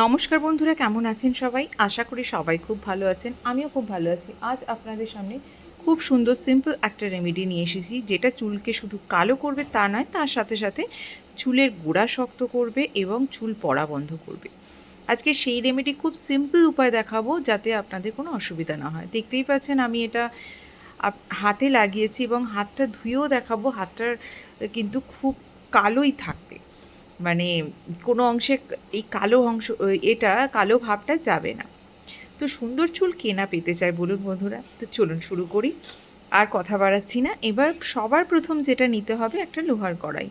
নমস্কার বন্ধুরা, কেমন আছেন সবাই? আশা করি সবাই খুব ভালো আছেন। আমিও খুব ভালো আছি। আজ আপনাদের সামনে খুব সুন্দর সিম্পল একটা রেমেডি নিয়ে এসেছি, যেটা চুলকে শুধু কালো করবে তা নয়, তার সাথে সাথে চুলের গোড়া শক্ত করবে এবং চুল পড়া বন্ধ করবে। আজকে সেই রেমেডি খুব সিম্পল উপায় দেখাবো, যাতে আপনাদের কোনো অসুবিধা না হয়। দেখতেই পাচ্ছেন, আমি এটা হাতে লাগিয়েছি এবং হাতটা ধুয়েও দেখাবো। হাতটার কিন্তু খুব কালোই থাকবে। মানে কোনো অংশে এই কালো অংশ এটা কালো ভাবটা যাবে না। তো সুন্দর চুল কেনা পেতে চায় বলুন বন্ধুরা? তো চলুন শুরু করি। আর কথা বাড়াচ্ছি না। এবার সবার প্রথম যেটা নিতে হবে একটা লোহার কড়াই।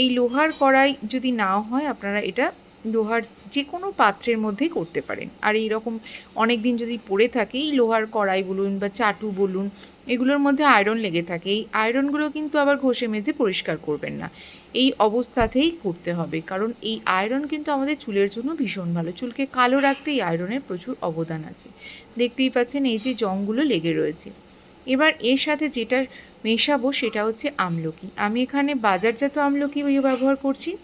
এই লোহার কড়াই যদি না হয়, আপনারা এটা লোহার যে কোনো পাত্রের মধ্যেই করতে পারেন। আর এই রকম অনেক দিন যদি পড়ে থাকে, এই লোহার কড়াই বলুন বা চাটু বলুন, এগুলোর মধ্যে আয়রন লেগে থাকে। এই আয়রনগুলো কিন্তু আবার ঘষে মেজে পরিষ্কার করবেন না। এই অবস্থাতেই করতে হবে। কারণ এই আয়রন কিন্তু আমাদের চুলের জন্য ভীষণ ভালো। চুলকে কালো রাখতে এই আয়রনের প্রচুর অবদান আছে। দেখতেই পাচ্ছেন এই যে জংগুলো লেগে রয়েছে। এবার এর সাথে যেটা মেশাবো সেটা হচ্ছে আমলকি। আমি এখানে বাজারজাত আমলকি ব্যবহার করছি।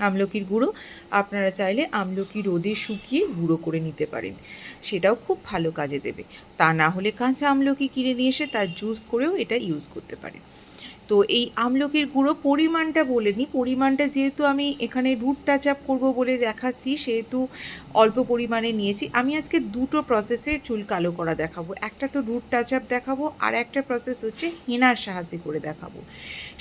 আমলকির গুঁড়ো আপনারা চাইলে আমলকি রোদে শুকিয়ে গুঁড়ো করে নিতে পারেন। সেটাও খুব ভালো কাজে দেবে। তা না হলে কাঁচা আমলকি কিনে নিয়ে এসে তার জুস করেও এটা ইউজ করতে পারেন। তো এই আমলকির গুঁড়ো পরিমাণটা বলে নিই পরিমাণটা যেহেতু আমি এখানে রুট টাচ আপ করব বলে দেখাচ্ছি, সেহেতু অল্প পরিমাণে নিয়েছি। আমি আজকে দুটো প্রসেসে চুল কালো করা দেখাবো। একটা তো রুট টাচ আপ দেখাবো, আর একটা প্রসেস হচ্ছে হেনার সাহায্যে করে দেখাবো।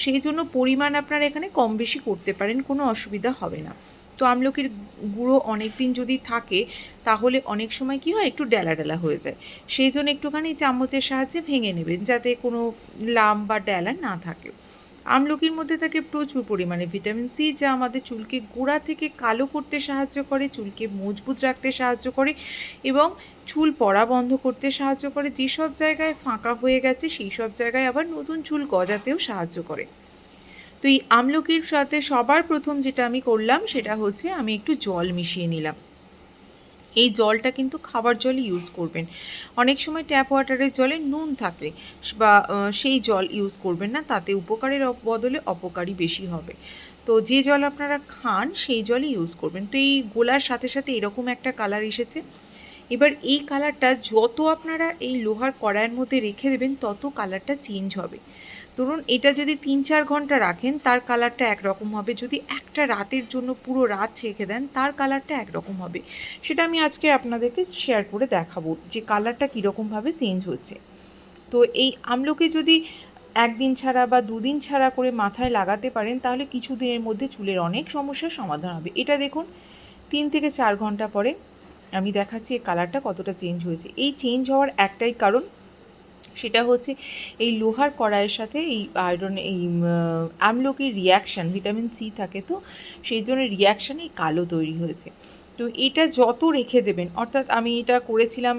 সেই জন্য পরিমাণ আপনারা এখানে কম বেশি করতে পারেন, কোনো অসুবিধা হবে না। তো আমলকির গুঁড়ো অনেক দিন যদি থাকে, তাহলে অনেক সময় কি হয়, একটু ডেলা ডেলা হয়ে যায়। সেই জন্য একটুখানি চামচের সাহায্যে ভেঙে নেবেন, যাতে কোনো লাম বা ডেলা না থাকে। আমলকির মধ্যে থাকে প্রচুর পরিমাণে ভিটামিন সি, যা আমাদের চুলকে গোড়া থেকে কালো করতে সাহায্য করে, চুলকে মজবুত রাখতে সাহায্য করে এবং চুল পড়া বন্ধ করতে সাহায্য করে। যেসব জায়গায় ফাঁকা হয়ে গেছে, সেই সব জায়গায় আবার নতুন চুল গজাতেও সাহায্য করে। তো এই আমলকির সাথে সবার প্রথম যেটা আমি করলাম সেটা হচ্ছে আমি একটু জল মিশিয়ে নিলাম। এই জলটা কিন্তু খাবার জলই ইউজ করবেন। অনেক সময় ট্যাপ ওয়াটারের জলে নুন থাকে বা সেই জল ইউজ করবেন না, তাতে উপকারের বদলে অপকারই বেশি হবে। তো যে জল আপনারা খান সেই জলই ইউজ করবেন। তো এই গোলার সাথে সাথে এরকম একটা কালার এসেছে। এবার এই কালারটা যত আপনারা এই লোহার কড়াইয়ের মধ্যে রেখে দেবেন, তত কালারটা চেঞ্জ হবে। ধরুন, এটা যদি তিন চার ঘণ্টা রাখেন, তার কালারটা একরকম হবে। যদি একটা রাতের জন্য পুরো রাত রেখে দেন, তার কালারটা একরকম হবে। সেটা আমি আজকে আপনাদেরকে শেয়ার করে দেখাবো যে কালারটা কীরকমভাবে চেঞ্জ হচ্ছে। তো এই আমলকি যদি একদিন ছাড়া বা দুদিন ছাড়া করে মাথায় লাগাতে পারেন, তাহলে কিছু দিনের মধ্যে চুলের অনেক সমস্যার সমাধান হবে। এটা দেখুন, তিন থেকে চার ঘণ্টা পরে আমি দেখাচ্ছি এই কালারটা কতটা চেঞ্জ হয়েছে। এই চেঞ্জ হওয়ার একটাই কারণ সেটা হচ্ছে এই লোহার কড়াইয়ের সাথে এই আয়রন এই আমলকির রিয়াকশান ভিটামিন সি থাকে তো, সেই জন্য রিয়াকশানে এই কালো তৈরি হয়েছে। তো এটা যত রেখে দেবেন, অর্থাৎ আমি এটা করেছিলাম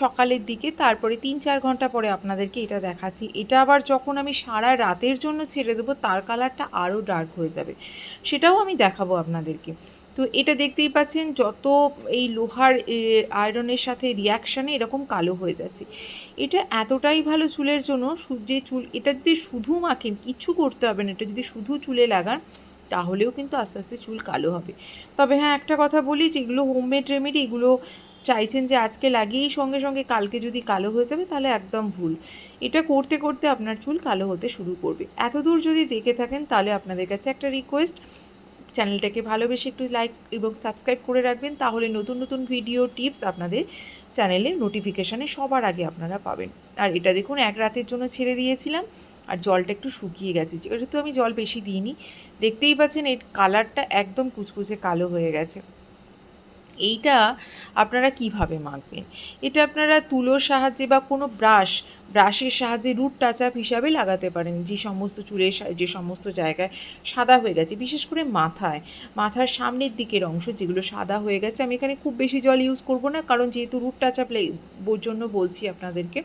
সকালের দিকে, তারপরে তিন চার ঘণ্টা পরে আপনাদেরকে এটা দেখাচ্ছি। এটা আবার যখন আমি সারা রাতের জন্য ছেড়ে দেবো, তার কালারটা আরও ডার্ক হয়ে যাবে। সেটাও আমি দেখাবো আপনাদেরকে। তো এটা দেখতেই পাচ্ছেন, যত এই লোহার আয়রনের সাথে রিয়াকশানে এরকম কালো হয়ে যাচ্ছে। এটা এতটাই ভালো চুলের জন্য যে চুল, এটা যদি শুধু মাখেন কিচ্ছু করতে হবে না, এটা যদি শুধু চুলে লাগান, তাহলেও কিন্তু আস্তে আস্তে চুল কালো হবে। তবে হ্যাঁ একটা কথা বলি যেগুলো হোমমেড রেমেডি এগুলো চাইছেন যে আজকে লাগিয়েই সঙ্গে সঙ্গে কালকে যদি কালো হয়ে যাবে, তাহলে একদম ভুল। এটা করতে করতে আপনার চুল কালো হতে শুরু করবে। এত দূর যদি দেখে থাকেন, তাহলে আপনাদের কাছে একটা রিকোয়েস্ট চ্যানেলটাকে ভালোবেসে একটু লাইক এবং সাবস্ক্রাইব করে রাখবেন, তাহলে নতুন নতুন ভিডিও টিপস আপনাদের চ্যানেলে নোটিফিকেশানে সবার আগে আপনারা পাবেন। আর এটা দেখুন, এক রাতের জন্য ছেড়ে দিয়েছিলাম, আর জলটা একটু শুকিয়ে গেছে। যেহেতু আমি জল বেশি দিইনি, দেখতেই পাচ্ছেন এর কালারটা একদম কুচকুচে কালো হয়ে গেছে। এইটা আপনারা কীভাবে মাখবেন? এটা আপনারা তুলোর সাহায্যে বা কোনো ব্রাশ, ব্রাশের সাহায্যে রুট টাচ আপ হিসাবে লাগাতে পারেন। যে সমস্ত চুলের যে সমস্ত জায়গায় সাদা হয়ে গেছে, বিশেষ করে মাথায়। মাথার সামনের দিকের অংশ যেগুলো সাদা হয়ে গেছে, আমি এখানে খুব বেশি জল ইউজ করব না, কারণ যেহেতু রুট টাচ আপ জন্য বলছি আপনাদেরকে,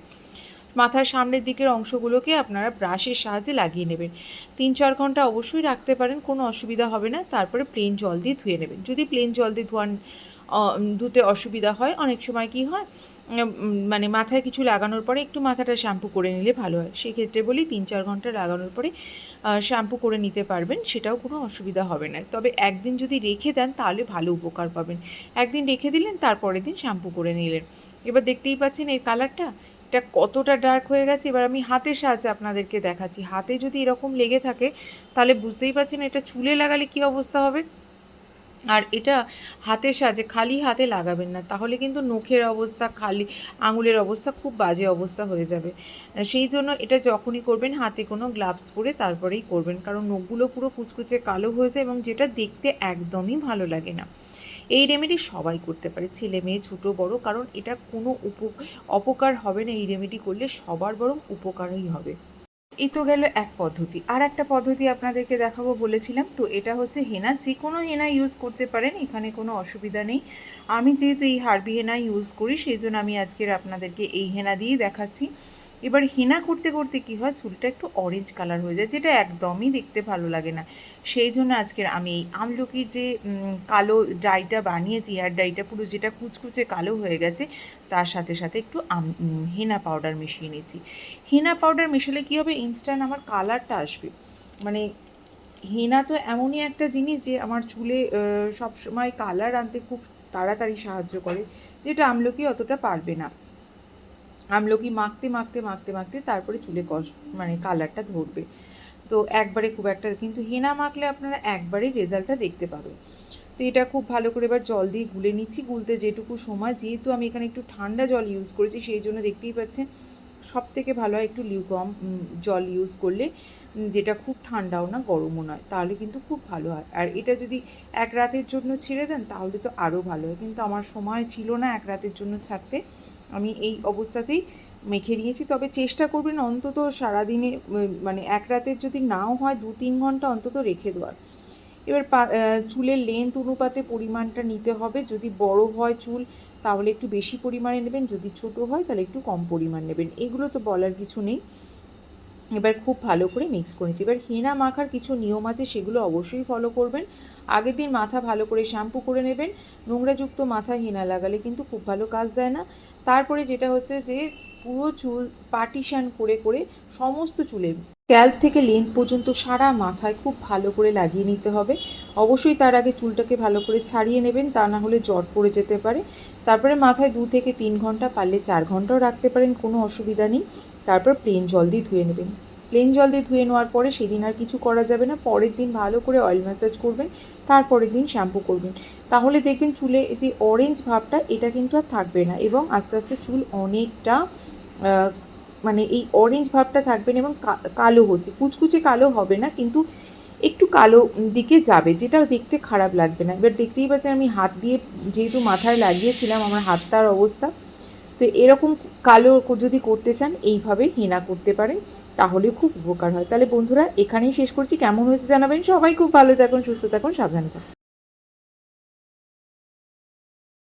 মাথার সামনের দিকের অংশগুলোকে আপনারা ব্রাশের সাহায্যে লাগিয়ে নেবেন। তিন চার ঘণ্টা অবশ্যই রাখতে পারেন, কোনো অসুবিধা হবে না। তারপরে প্লেন জল দিয়ে ধুয়ে নেবেন। যদি প্লেন জল দিয়ে ধোয়ান ধুতে অসুবিধা হয়। অনেক সময় কি হয় মানে মাথায় কিছু লাগানোর পরে একটু মাথাটা শ্যাম্পু করে নিলে ভালো হয়। সেক্ষেত্রে বলি তিন চার ঘণ্টা লাগানোর পরে শ্যাম্পু করে নিতে পারবেন, সেটাও কোনো অসুবিধা হবে না। তবে একদিন যদি রেখে দেন, তাহলে ভালো উপকার পাবেন। একদিন রেখে দিলেন, তারপরের দিন শ্যাম্পু করে নিলেন। এবার দেখতেই পাচ্ছেন এর কালারটা, এটা কতটা ডার্ক হয়ে গেছে। এবার আমি হাতের সাহায্যে আপনাদেরকে দেখাচ্ছি। হাতে যদি এরকম লেগে থাকে, তাহলে বুঝতেই পারছেন এটা চুলে লাগালে কি অবস্থা হবে? আর এটা হাতের সাহায্যে, খালি হাতে লাগাবেন না। তাহলে কিন্তু নখের অবস্থা, খালি আঙুলের অবস্থা খুব বাজে অবস্থা হয়ে যাবে। সেই জন্য এটা যখনই করবেন, হাতে কোনো গ্লাভস পরে তারপরেই করবেন। কারণ নখগুলো পুরো কুচকুচে কালো হয়ে যায় এবং যেটা দেখতে একদমই ভালো লাগে না। এই রেমেডি সবাই করতে পারে, ছেলে মেয়ে, ছোটো, বড়। কারণ এটা কোনো উপ, অপকার হবে না। এই রেমেডি করলে সবার বরং উপকারই হবে। এই তো গেল এক পদ্ধতি। আর একটা পদ্ধতি আপনাদেরকে দেখাবো, বলেছিলাম। তো এটা হচ্ছে হেনা। যে কোনো হেনা ইউজ করতে পারেন, এখানে কোনো অসুবিধা নেই। আমি যেহেতু এই হারবি হেনা ইউজ করি সেই জন্য আমি আজকের আপনাদেরকে এই হেনা দিয়েই দেখাচ্ছি। এবার হেনা করতে করতে কী হয়, চুলটা একটু অরেঞ্জ কালার হয়ে যায়, যেটা একদমই দেখতে ভালো লাগে না। সেই জন্য আজকের আমি এই আমলকির যে কালো ডাইটা বানিয়েছি হেয়ার ডাইটা পুরো যেটা কুচকুচে কালো হয়ে গেছে, তার সাথে সাথে একটু হেনা পাউডার মিশিয়ে নিয়েছি হেনা পাউডার মেশালে কী হবে? ইনস্ট্যান্ট আমার কালারটা আসবে। মানে হেনা তো এমনই একটা জিনিস যে আমার চুলে সব সময় কালার আনতে খুব তাড়াতাড়ি সাহায্য করে, যেটা আমলকি অতটা পারবে না। আমলকি মাখতে মাখতে মাখতে মাখতে তারপরে চুলে কষ মানে কালারটা ধরবে। তো একবারে খুব একটা, কিন্তু হেনা মাখলে আপনারা একবারেই রেজাল্টটা দেখতে পাবেন। তো এটা খুব ভালো করে এবার জল দিয়ে গুলে নিচ্ছি। গুলতে যেটুকু সময়, যেহেতু আমি এখানে একটু ঠান্ডা জল ইউজ করেছি, সেই জন্য দেখতেই পাচ্ছেন সব থেকে ভালো হয় একটু লিউকম জল ইউজ করলে যেটা খুব ঠান্ডাও না, গরমও নয়, তাহলে কিন্তু খুব ভালো হয়। আর এটা যদি এক রাতের জন্য ছেড়ে দেন, তাহলে তো আরও ভালো হয়। কিন্তু আমার সময় ছিল না এক রাতের জন্য ছাড়তে, আমি এই অবস্থাতেই মেখে নিয়েছি। তবে চেষ্টা করবেন অন্তত সারাদিনে মানে এক রাতের যদি নাও হয়, দু তিন ঘণ্টা অন্তত রেখে দেওয়ার। এবার চুলের লেন্থ অনুপাতে পরিমাণটা নিতে হবে। যদি বড় হয় চুল তাহলে একটু বেশি পরিমাণে নেবেন, যদি ছোট হয় তাহলে একটু কম পরিমাণ নেবেন। এগুলো তো বলার কিছু নেই। এবার খুব ভালো করে মিক্স করে নিচ্ছি। এবার হেনা মাখার কিছু নিয়ম আছে, সেগুলো অবশ্যই ফলো করবেন। আগের দিন মাথা ভালো করে শ্যাম্পু করে নেবেন। নোংরাযুক্ত মাথা হেনা লাগালে কিন্তু খুব ভালো কাজ দেয় না। তারপরে যেটা হচ্ছে যে, পুরো চুল পার্টিশান করে করে সমস্ত চুলে ক্যাল থেকে লেন্থ পর্যন্ত সারা মাথায় খুব ভালো করে লাগিয়ে নিতে হবে। অবশ্যই তার আগে চুলটাকে ভালো করে ছাড়িয়ে নেবেন, তা না হলে জট পড়ে যেতে পারে। তারপরে মাথায় দু থেকে তিন ঘণ্টা পারলে চার ঘন্টাও রাখতে পারেন, কোনো অসুবিধা নেই। তারপর প্লেন জল দিয়ে ধুয়ে নেবেন। প্লেন জল দিয়ে ধুয়ে নেওয়ার পরে সেদিন আর কিছু করা যাবে না। পরের দিন ভালো করে অয়েল ম্যাসাজ করবেন, তারপরের দিন শ্যাম্পু করবেন। তাহলে দেখবেন চুলে যে অরেঞ্জ ভাবটা, এটা কিন্তু আর থাকবে না এবং আস্তে আস্তে চুল অনেকটা মানে এই অরেঞ্জ ভাবটা থাকবে না এবং কালো হচ্ছে। কুচকুচে কালো হবে না, কিন্তু একটু কালো দিকে যাবে, যেটা দেখতে খারাপ লাগবে না। এবার দেখতেই পাচ্ছেন আমি হাত দিয়ে যেহেতু মাথায় লাগিয়েছিলাম, আমার হাতটার অবস্থা। তো এরকম কালো যদি করতে চান, এইভাবে হেনা করতে পারেন, তাহলে খুব উপকার হয়। তাহলে বন্ধুরা, এখানেই শেষ করছি। কেমন হয়েছে জানাবেন? সবাই খুব ভালো থাকুন, সুস্থ থাকুন, সাবধানে থাকুন।